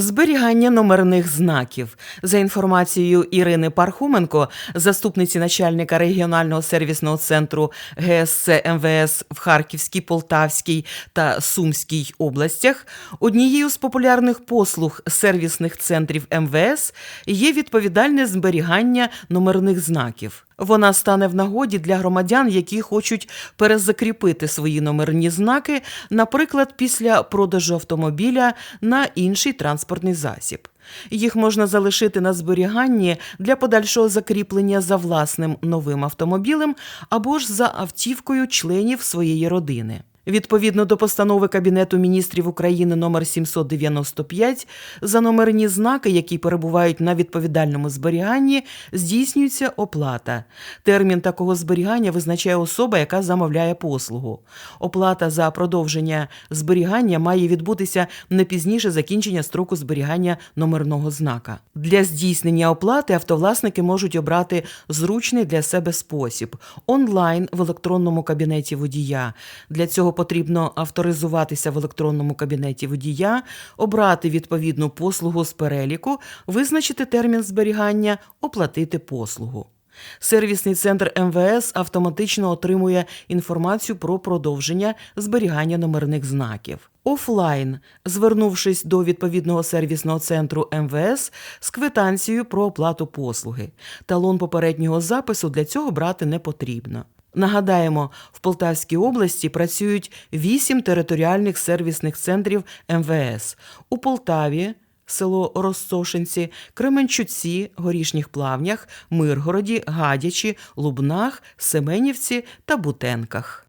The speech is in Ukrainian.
Зберігання номерних знаків за інформацією Ірини Пархуменко, заступниці начальника регіонального сервісного центру ГСЦ МВС в Харківській, Полтавській та Сумській областях, однією з популярних послуг сервісних центрів МВС є відповідальне зберігання номерних знаків. Вона стане в нагоді для громадян, які хочуть перезакріпити свої номерні знаки, наприклад, після продажу автомобіля на інший транспортний засіб. Їх можна залишити на зберіганні для подальшого закріплення за власним новим автомобілем або ж за автівкою членів своєї родини. Відповідно до постанови Кабінету міністрів України номер 795, за номерні знаки, які перебувають на відповідальному зберіганні, здійснюється оплата. Термін такого зберігання визначає особа, яка замовляє послугу. Оплата за продовження зберігання має відбутися не пізніше закінчення строку зберігання номерного знака. Для здійснення оплати автовласники можуть обрати зручний для себе спосіб онлайн в електронному кабінеті водія. Для цього потрібно авторизуватися в електронному кабінеті водія, обрати відповідну послугу з переліку, визначити термін зберігання, оплатити послугу. Сервісний центр МВС автоматично отримує інформацію про продовження зберігання номерних знаків. Офлайн, звернувшись до відповідного сервісного центру МВС з квитанцією про оплату послуги. Талон попереднього запису для цього брати не потрібно. Нагадаємо, в Полтавській області працюють вісім територіальних сервісних центрів МВС у Полтаві. Село Розсошенці, Кременчуці, Горішніх Плавнях, Миргороді, Гадячі, Лубнах, Семенівці та Бутенках.